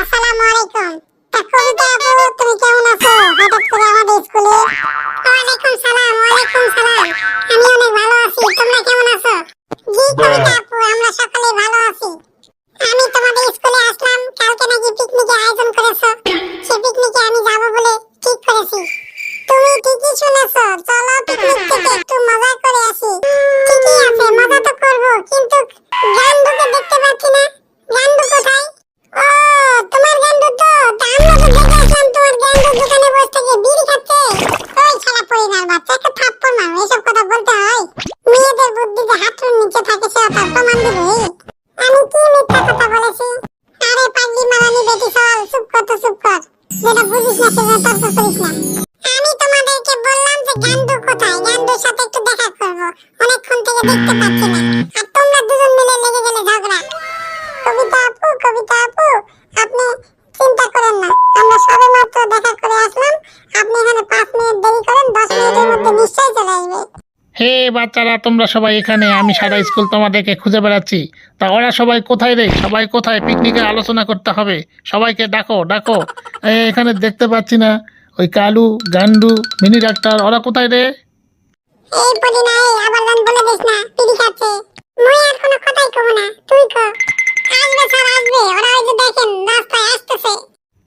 আসসালামু আলাইকুম। তা কবিতা আপু তুমি কেমন আছো? হঠাৎ করে আমাদের স্কুলে ওয়ালাইকুম সালাম ওয়ালাইকুম সালাম। আমি অনেক ভালো আছি তোমরা কেমন আছো? জি কবিতা আপু আমরা সকলে ভালো আছি। আমি তোমাদের স্কুলে আসলাম কালকে নাকি পিকনিকের আয়োজন করেছ। সেই পিকনিকে আমি যাব বলে ঠিক করেছি। তুমি ঠিকই শুনেছো চলো পিকনিক থেকে চল চুপ কর। তো চুপ কর যেটা বুঝিস না সেটা তর্ক করিস না। আমি তোমাদেরকে বললাম যে গান্ডু কোথায়? গান্ডুর সাথে একটু দেখা করব। অনেকক্ষণ থেকে দেখতে পাচ্ছি না। আর তোমরা দুজন মিলে লেগে গেলে ঝগড়া। কবিতা আপু কবিতা আপু, আপনি চিন্তা করেন না। আমরা সবে মাত্র দেখা করে আসলাম। আপনি এখানে পাঁচ মিনিট দেরি করেন, দশ মিনিটের মধ্যে নিশ্চয়ই চলে আসবে। হে বাচ্চারা তোমরা সবাই এখানে। আমি সারা স্কুল তোমাদেরকে খুঁজে বেড়াচ্ছি। তা ওরা সবাই কোথায় রে? সবাই কোথায়? পিকনিকে আলোচনা করতে হবে। সবাইকে ডাকো ডাকো। এখানে দেখতে পাচ্ছি না। ওই কালু গান্ডু মিনি ডাক্তার ওরা কোথায় রে?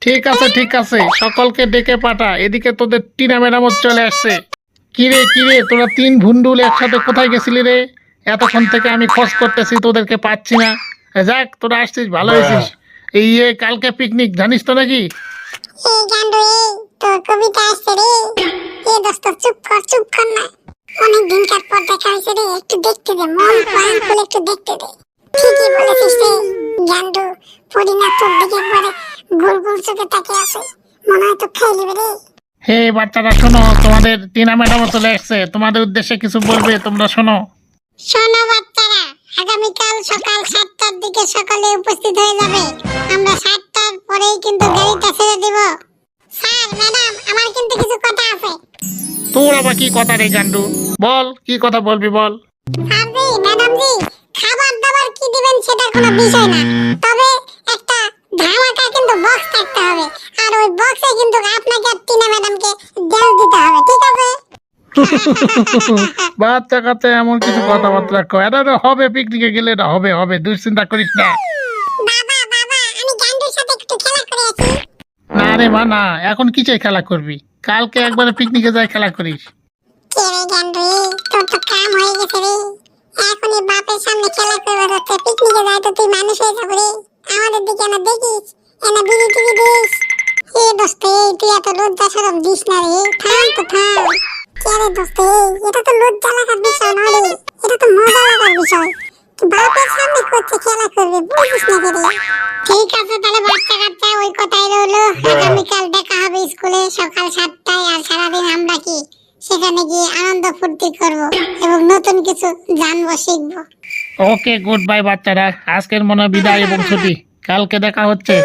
ঠিক আছে ঠিক আছে। সকলকে ডেকে পাঠা। এদিকে তোদের টিনা ম্যাডামও চলে আসছে। কিরে কিরে তোরা তিন ভুন্ডুল একসাথে কোথায় গেছিলি রে? এতক্ষণ থেকে আমি খোঁজ করতেছি তোদেরকে পাচ্ছি না। যাক তোরা আসছিস ভালো হয়েছিস। এই এ কালকে পিকনিক জানিস তো নাকি? এই গান্ডু এই তোর কবিতা আসছে রে। এ দোস্ত চুপ কর চুপ কর না। অনেক দিনকার পর দেখা হয়েছে রে একটু দেখতে দে মন প্রাণ খুলে একটু দেখতে দে। ঠিকই বলেছিস রে গান্ডু। পরিনা তোর দিকে একবারে গোল গোল চোখে তাকিয়ে আছে। মনে হয় তো খেয়ে নেবে রে। হে বাচ্চারা শোনো তোমাদের টিনা ম্যাডামও চলে এসছে। তোমাদের উদ্দেশ্যে কিছু বলবে তোমরা শোনো। শোনো বাচ্চারা আগামীকাল সকাল সাতটার দিকে সকালে উপস্থিত হয়ে যাবে। আমরা সাতটার পরেই কিন্তু গাড়িটা ছেড়ে দিব। স্যার ম্যাডাম আমার কিন্তু কিছু কথা আছে। তোর আবার কি কথা রে গান্ডু? বল কি কথা বলবি বল? স্যারজি ম্যাডাম জি খাবার দাবার কি দিবেন সেটা কোনো বিষয় না। বক্সে কিন্তু আপনাকে আর টিনা ম্যাডামকে ড্যান্স দিতে হবে ঠিক আছে? বাচ্চা কাচ্চা এমন কিছু কথাবার্তা কয়। এটা এটা হবে পিকনিকে গেলে এটা হবে হবে দুশ্চিন্তা করিস না। বাবা বাবা আমি গান্ডুর সাথে একটু খেলা করে না রে মা না এখন কিসে খেলা করবি? কালকে একবারে পিকনিকে যাই খেলা করিস। কে রে গান্ডু তোর তো কাম হয়ে গেছে রে। এখনই বাপের সামনে খেলা করবে যাচ্ছে পিকনিকে যায় তো তুই মানুষ হয়ে যাব রে। আমাদের দিকে না দেখিস এনা বিড়ি টিড়ি দিস। এ দোস্ত এই তুই এত লজ্জা সরম দিস না রে। থাম তো থাম। কে রে দোস্ত এই এটা তো লজ্জা লাগার বিষয় নয় রে। এটা তো মজা লাগার বিষয়। তুই বাপের সামনে করছে খেলা করবে বুঝিস না কে রে। ঠিক আছে তাহলে বাচ্চা কাচ্চা ওই কথাই রইল। আগামীকাল দেখা হবে স্কুলে সকাল সাতটায় আর সারাদিন আমরা কি? সেখানে গিয়ে আনন্দ ফুর্তি করব এবং নতুন কিছু জানব শিখব। ওকে গুড বাই বাচ্চারা। আজকের মনে বিদায় এবং ছুটি। কালকে দেখা হচ্ছে।